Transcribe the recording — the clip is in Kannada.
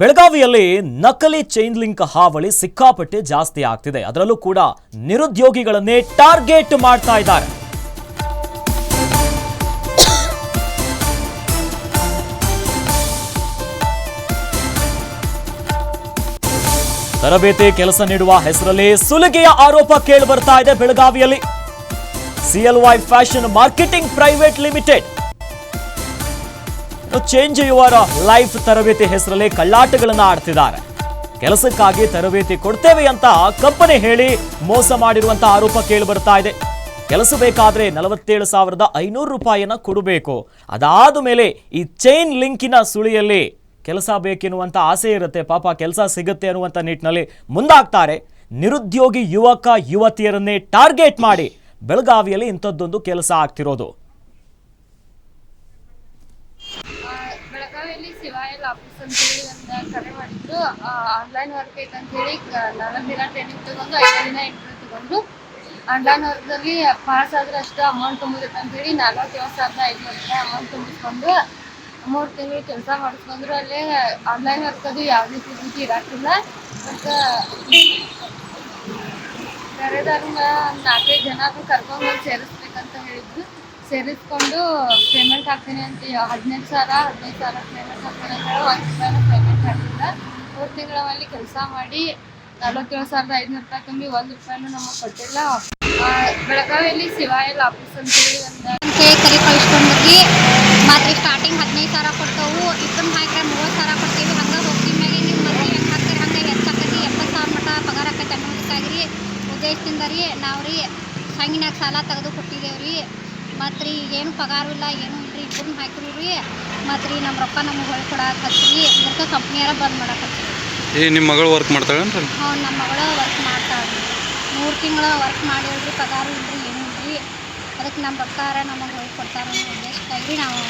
ಬೆಳಗಾವಿಯಲ್ಲಿ ನಕಲಿ ಚೈನ್ ಲಿಂಕ್ ಹಾವಳಿ ಸಿಕ್ಕಾಪಟ್ಟೆ ಜಾಸ್ತಿ ಆಗ್ತಿದೆ. ಅದರಲ್ಲೂ ಕೂಡ ನಿರುದ್ಯೋಗಿಗಳನ್ನೇ ಟಾರ್ಗೆಟ್ ಮಾಡ್ತಾ ಇದ್ದಾರೆ. ತರಬೇತಿ ಕೆಲಸ ನೀಡುವ ಹೆಸರಲ್ಲಿ ಸುಲಿಗೆಯ ಆರೋಪ ಕೇಳಿ ಬರ್ತಾ ಇದೆ ಬೆಳಗಾವಿಯಲ್ಲಿ. CLY fashion marketing private limited change your life ತರಬೇತಿ ಹೆಸರಲ್ಲಿ ಕಳ್ಳಾಟಗಳನ್ನು ಆಡ್ತಿದ್ದಾರೆ. ಕೆಲಸಕ್ಕಾಗಿ ತರಬೇತಿ ಕೊಡ್ತೇವೆ ಅಂತ ಕಂಪನಿ ಹೇಳಿ ಮೋಸ ಮಾಡಿರುವಂತ ಆರೋಪ ಕೇಳಿ ಬರ್ತಾ ಇದೆ. ಕೆಲಸ ಬೇಕಾದ್ರೆ ನಲವತ್ತೇಳು ಸಾವಿರದ ಐನೂರು ರೂಪಾಯಿಯನ್ನ ಕೊಡಬೇಕು. ಅದಾದ ಮೇಲೆ ಈ ಚೈನ್ ಲಿಂಕಿನ ಸುಳಿಯಲ್ಲಿ ಕೆಲಸ ಬೇಕೆನ್ನುವಂಥ ಆಸೆ ಇರುತ್ತೆ. ಪಾಪ ಕೆಲಸ ಸಿಗುತ್ತೆ ಅನ್ನುವಂಥ ನಿಟ್ಟಿನಲ್ಲಿ ಮುಂದಾಗ್ತಾರೆ. ನಿರುದ್ಯೋಗಿ ಯುವಕ ಯುವತಿಯರನ್ನೇ ಟಾರ್ಗೆಟ್ ಮಾಡಿ ಬೆಳಗಾವಿಯಲ್ಲಿ ಇಂಥದ್ದೊಂದು ಕೆಲಸ ಆಗ್ತಿರೋದು. ಬೆಳಗಾವಿಯಲ್ಲಿ ಸಿವಾಯಲ್ ಆಫೀಸ್ ಅಂತೇಳಿ ಒಂದು ಕರೆ ಮಾಡಿದ್ರು ಆನ್ಲೈನ್ ವರ್ಕ್ ಐತೆ ಅಂತ ಹೇಳಿ ನಾಲ್ಕು ದಿನ ಟ್ರೈನಿಂಗ್ ತಗೊಂಡು ಐದು ದಿನ ಇಂಟರ್ವ್ಯೂ ತಗೊಂಡು. ಆನ್ಲೈನ್ ವರ್ಕ್ದಲ್ಲಿ ಪಾಸ್ ಆದ್ರೆ ಅಷ್ಟು ಅಮೌಂಟ್ ತುಂಬಿರುತ್ತೆ ನಾಲ್ಕು ನಲ್ವತ್ತೇಳು ಸಾವಿರದ ಐನೂರು ರೂಪಾಯಿ ಅಮೌಂಟ್ ತುಂಬಿಸ್ಕೊಂಡು, ಮೂರು ತಿಂಗಳು ಕೆಲಸ ಮಾಡಿಸ್ಕೊಂಡ್ರು. ಅಲ್ಲೇ ಆನ್ಲೈನ್ ವರ್ಕ್ ಅದು ಯಾವುದೇ ರೀತಿ ಇರಾಕಿಲ್ಲ. ಮತ್ತು ಒಂದು ನಾಲ್ಕೈದು ಜನ ಕರ್ಕೊಂಡು ಸೇರಿಸ್ಬೇಕಂತ ಹೇಳಿದ್ರು. ಸೇರಿಸ್ಕೊಂಡು ಪೇಮೆಂಟ್ ಹಾಕ್ತೀನಿ ಅಂತ ಹದಿನೈದು ಸಾವಿರ ಹದಿನೈದು ಸಾವಿರ ಪೇಮೆಂಟ್ ಹಾಕ್ತೀನಿ ಅಂತ ಹೇಳಿ ಒಂದು ರೂಪಾಯಿನೂ ಪೇಮೆಂಟ್ ಹಾಕಿಲ್ಲ ಮೂರು ತಿಂಗಳ ಮೇಲೆ ಕೆಲಸ ಮಾಡಿ ನಲ್ವತ್ತೇಳು ಸಾವಿರದ ಐದುನೂರು ರೂಪಾಯಿ ತುಂಬಿ ಒಂದು ರೂಪಾಯಿನೂ ನಮಗೆ ಕೊಟ್ಟಿಲ್ಲ. ಬೆಳಗಾವಿಯಲ್ಲಿ ಶಿವಾಯಲ್ ಆಫೀಸ್ ಅಂತೇಳಿ ಒಂದು ಕೈ ಕರಿ ಕಳಿಸ್ಕೊಂಡ್ರಿ ಮಾತ್ರ ಸ್ಟಾರ್ಟಿಂಗ್ ಹದಿನೈದು ಸಾವಿರ ಕೊಡ್ತಾವು. ಇಬ್ಬರನ್ನ ಹಾಕಿದ್ರೆ ಮೂವತ್ತು ಸಾವಿರ ಕೊಡ್ತೀವಿ. ಹಂಗೆ ಹೋಗ್ತೀವಿ ಮ್ಯಾಗೆ ನೀವು ಮತ್ತೆ ಹೆಂಗೆ ಹಾಕ್ತೀರಿ? ಹಂಗೆ ಹೆಚ್ಚಾಕತಿ ಎಪ್ಪತ್ತು ಸಾವಿರ ಮಟ್ಟ ಪಗಾರ ಆಕೈತೆ ಅನ್ನೋದಕ್ಕಾಗಿ ರೀ ಉದ್ದೇಶದಿಂದ ರೀ ನಾವು ರೀ ಸಂಗಿನಾಗ ಸಾಲ ತೆಗೆದು ಕೊಟ್ಟಿದ್ದೇವೆ ರೀ. ಮತ್ತು ರೀ ಏನು ಪಗಾರವಿಲ್ಲ ಏನೂ ಇಲ್ರಿ ಇಬ್ಬರನ್ನ ಹಾಕಿರಿ ರೀ. ಮತ್ತು ರೀ ನಮ್ಮ ರೊಕ್ಕ ನಮಗೆ ಹೊಳ್ ಕೊಡಕತ್ತೀರಿ ಇದಕ್ಕೆ ಕಂಪ್ನಿಯಾರ ಬಂದ್ ಮಾಡಕತ್ತೀವಿ ಏ ನಿಮ್ಮ ಮಗಳು ವರ್ಕ್ ಮಾಡ್ತಾಳೇನ್ರಿ? ಅವ್ನು ನಮ್ಮ ಮಗಳು ವರ್ಕ್ ಮಾಡ್ತಾಳೆ ಮೂರು ತಿಂಗಳ ವರ್ಕ್ ಮಾಡಿಲ್ರಿ ಪಗಾರ ಇಲ್ರಿ ಏನು ಇಲ್ರಿ. ಅದಕ್ಕೆ ನಮ್ಮ ರೊಕ್ಕಾರ ನಮಗೆ ಹೋಗಿ ಕೊಡ್ತಾರೆ ಅನ್ನೋ ಉದ್ದೇಶಕ್ಕಾಗಿ ನಾವು